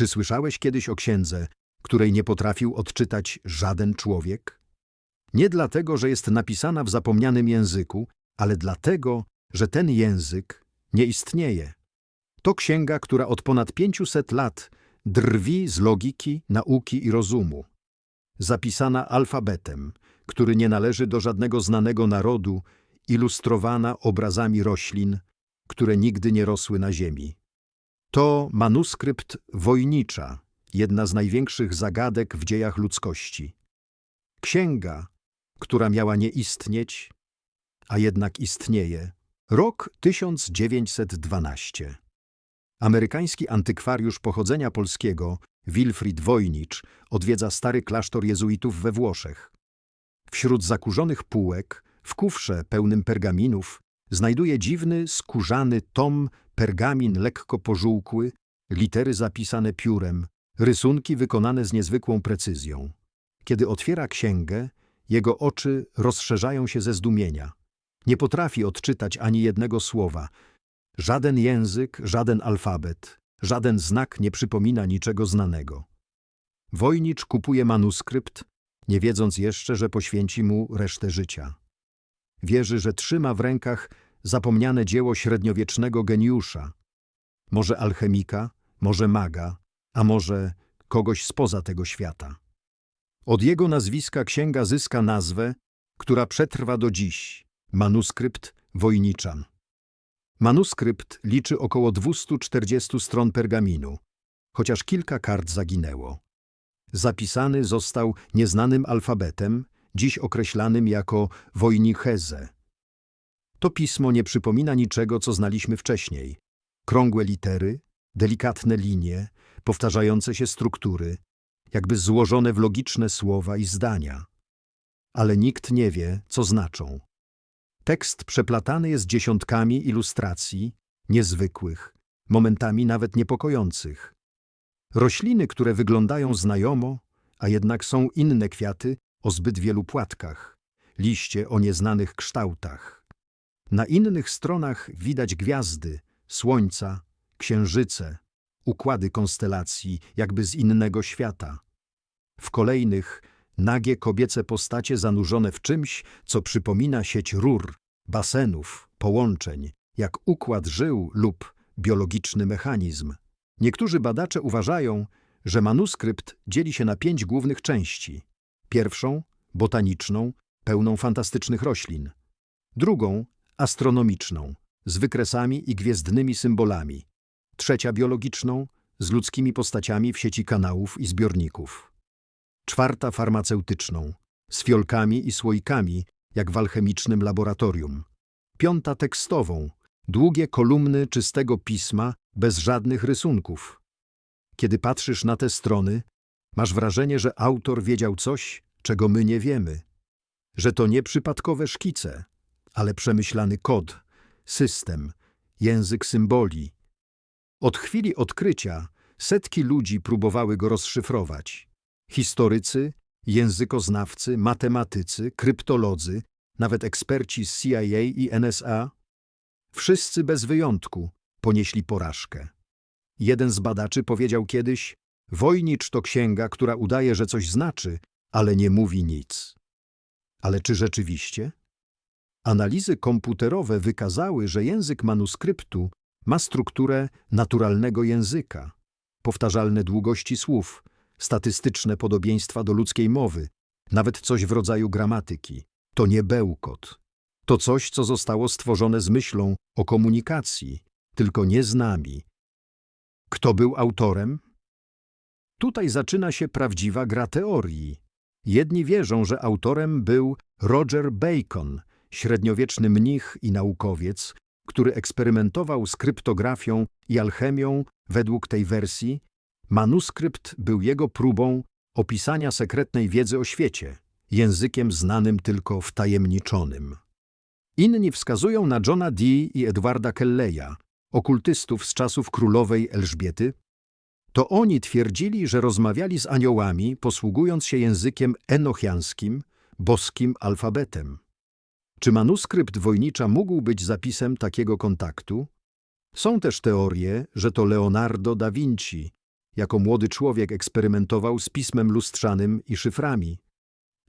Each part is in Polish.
Czy słyszałeś kiedyś o księdze, której nie potrafił odczytać żaden człowiek? Nie dlatego, że jest napisana w zapomnianym języku, ale dlatego, że ten język nie istnieje. To księga, która od ponad 500 lat drwi z logiki, nauki i rozumu. Zapisana alfabetem, który nie należy do żadnego znanego narodu, ilustrowana obrazami roślin, które nigdy nie rosły na ziemi. To manuskrypt wojnicza, jedna z największych zagadek w dziejach ludzkości. Księga, która miała nie istnieć, a jednak istnieje. Rok 1912. Amerykański antykwariusz pochodzenia polskiego, Wilfrid Wojnicz, odwiedza stary klasztor jezuitów we Włoszech. Wśród zakurzonych półek, w kufrze pełnym pergaminów, znajduje dziwny, skórzany tom, pergamin lekko pożółkły, litery zapisane piórem, rysunki wykonane z niezwykłą precyzją. Kiedy otwiera księgę, jego oczy rozszerzają się ze zdumienia. Nie potrafi odczytać ani jednego słowa. Żaden język, żaden alfabet, żaden znak nie przypomina niczego znanego. Wojnicz kupuje manuskrypt, nie wiedząc jeszcze, że poświęci mu resztę życia. Wierzy, że trzyma w rękach zapomniane dzieło średniowiecznego geniusza. Może alchemika, może maga, a może kogoś spoza tego świata. Od jego nazwiska księga zyska nazwę, która przetrwa do dziś – manuskrypt Wojniczan. Manuskrypt liczy około 240 stron pergaminu, chociaż kilka kart zaginęło. Zapisany został nieznanym alfabetem, dziś określanym jako Wojnicheze. To pismo nie przypomina niczego, co znaliśmy wcześniej. Krągłe litery, delikatne linie, powtarzające się struktury, jakby złożone w logiczne słowa i zdania. Ale nikt nie wie, co znaczą. Tekst przeplatany jest dziesiątkami ilustracji, niezwykłych, momentami nawet niepokojących. Rośliny, które wyglądają znajomo, a jednak są inne kwiaty o zbyt wielu płatkach, liście o nieznanych kształtach. Na innych stronach widać gwiazdy, słońca, księżyce, układy konstelacji, jakby z innego świata. W kolejnych nagie kobiece postacie zanurzone w czymś, co przypomina sieć rur, basenów, połączeń, jak układ żył lub biologiczny mechanizm. Niektórzy badacze uważają, że manuskrypt dzieli się na pięć głównych części. Pierwszą, botaniczną, pełną fantastycznych roślin. Drugą, astronomiczną, z wykresami i gwiezdnymi symbolami. Trzecia biologiczną, z ludzkimi postaciami w sieci kanałów i zbiorników. Czwarta farmaceutyczną, z fiolkami i słoikami, jak w alchemicznym laboratorium. Piąta tekstową, długie kolumny czystego pisma bez żadnych rysunków. Kiedy patrzysz na te strony, masz wrażenie, że autor wiedział coś, czego my nie wiemy. Że to nie przypadkowe szkice, ale przemyślany kod, system, język symboli. Od chwili odkrycia setki ludzi próbowały go rozszyfrować. Historycy, językoznawcy, matematycy, kryptolodzy, nawet eksperci z CIA i NSA. Wszyscy bez wyjątku ponieśli porażkę. Jeden z badaczy powiedział kiedyś, Wojnicz to księga, która udaje, że coś znaczy, ale nie mówi nic. Ale czy rzeczywiście? Analizy komputerowe wykazały, że język manuskryptu ma strukturę naturalnego języka, powtarzalne długości słów, statystyczne podobieństwa do ludzkiej mowy, nawet coś w rodzaju gramatyki. To nie bełkot. To coś, co zostało stworzone z myślą o komunikacji, tylko nie z nami. Kto był autorem? Tutaj zaczyna się prawdziwa gra teorii. Jedni wierzą, że autorem był Roger Bacon, średniowieczny mnich i naukowiec, który eksperymentował z kryptografią i alchemią według tej wersji. Manuskrypt był jego próbą opisania sekretnej wiedzy o świecie, językiem znanym tylko wtajemniczonym. Inni wskazują na Johna Dee i Edwarda Kelleya, okultystów z czasów królowej Elżbiety, to oni twierdzili, że rozmawiali z aniołami, posługując się językiem enochiańskim, boskim alfabetem. Czy manuskrypt wojnicza mógł być zapisem takiego kontaktu? Są też teorie, że to Leonardo da Vinci, jako młody człowiek eksperymentował z pismem lustrzanym i szyframi,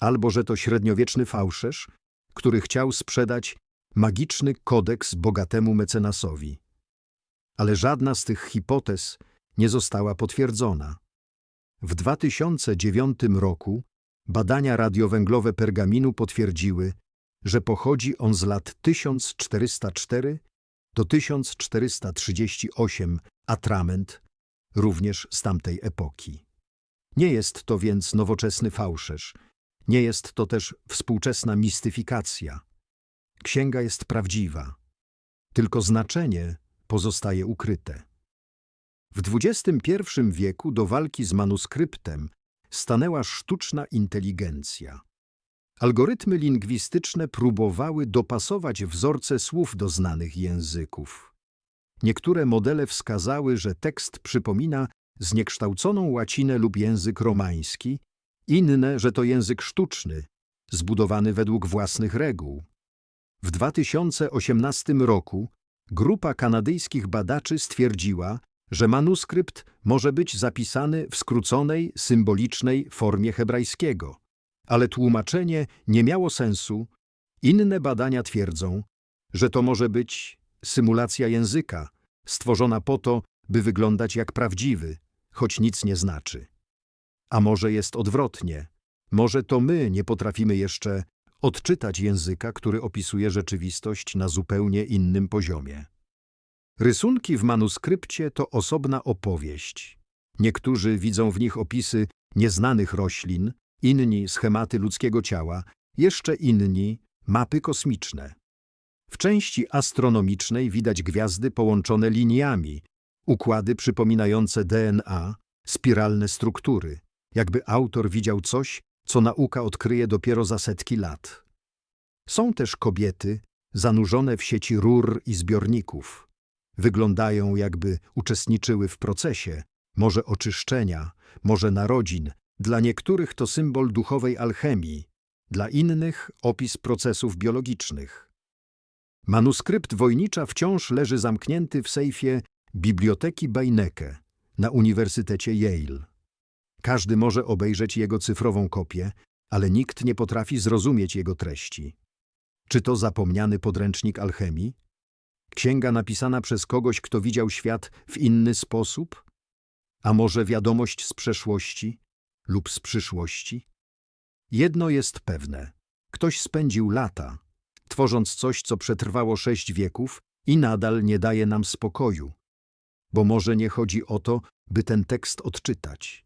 albo że to średniowieczny fałszerz, który chciał sprzedać magiczny kodeks bogatemu mecenasowi. Ale żadna z tych hipotez nie została potwierdzona. W 2009 roku badania radiowęglowe pergaminu potwierdziły, że pochodzi on z lat 1404 do 1438 atrament, również z tamtej epoki. Nie jest to więc nowoczesny fałszerz, nie jest to też współczesna mistyfikacja. Księga jest prawdziwa, tylko znaczenie pozostaje ukryte. W XXI wieku do walki z manuskryptem stanęła sztuczna inteligencja. Algorytmy lingwistyczne próbowały dopasować wzorce słów do znanych języków. Niektóre modele wskazały, że tekst przypomina zniekształconą łacinę lub język romański, inne, że to język sztuczny, zbudowany według własnych reguł. W 2018 roku grupa kanadyjskich badaczy stwierdziła, że manuskrypt może być zapisany w skróconej, symbolicznej formie hebrajskiego. Ale tłumaczenie nie miało sensu. Inne badania twierdzą, że to może być symulacja języka, stworzona po to, by wyglądać jak prawdziwy, choć nic nie znaczy. A może jest odwrotnie. Może to my nie potrafimy jeszcze odczytać języka, który opisuje rzeczywistość na zupełnie innym poziomie. Rysunki w manuskrypcie to osobna opowieść. Niektórzy widzą w nich opisy nieznanych roślin, inni schematy ludzkiego ciała, jeszcze inni mapy kosmiczne. W części astronomicznej widać gwiazdy połączone liniami, układy przypominające DNA, spiralne struktury, jakby autor widział coś, co nauka odkryje dopiero za setki lat. Są też kobiety zanurzone w sieci rur i zbiorników. Wyglądają, jakby uczestniczyły w procesie, może oczyszczenia, może narodzin. Dla niektórych to symbol duchowej alchemii, dla innych opis procesów biologicznych. Manuskrypt Wojnicza wciąż leży zamknięty w sejfie Biblioteki Beinecke na Uniwersytecie Yale. Każdy może obejrzeć jego cyfrową kopię, ale nikt nie potrafi zrozumieć jego treści. Czy to zapomniany podręcznik alchemii? Księga napisana przez kogoś, kto widział świat w inny sposób? A może wiadomość z przeszłości lub z przyszłości? Jedno jest pewne. Ktoś spędził lata, tworząc coś, co przetrwało sześć wieków i nadal nie daje nam spokoju. Bo może nie chodzi o to, by ten tekst odczytać.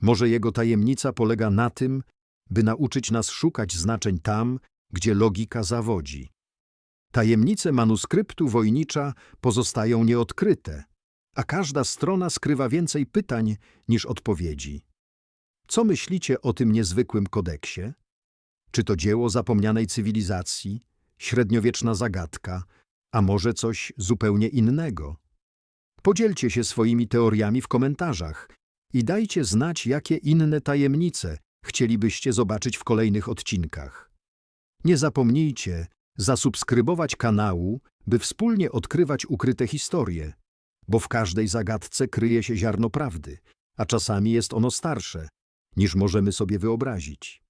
Może jego tajemnica polega na tym, by nauczyć nas szukać znaczeń tam, gdzie logika zawodzi. Tajemnice manuskryptu Wojnicza pozostają nieodkryte, a każda strona skrywa więcej pytań niż odpowiedzi. Co myślicie o tym niezwykłym kodeksie? Czy to dzieło zapomnianej cywilizacji, średniowieczna zagadka, a może coś zupełnie innego? Podzielcie się swoimi teoriami w komentarzach i dajcie znać, jakie inne tajemnice chcielibyście zobaczyć w kolejnych odcinkach. Nie zapomnijcie zasubskrybować kanału, by wspólnie odkrywać ukryte historie, bo w każdej zagadce kryje się ziarno prawdy, a czasami jest ono starsze, niż możemy sobie wyobrazić.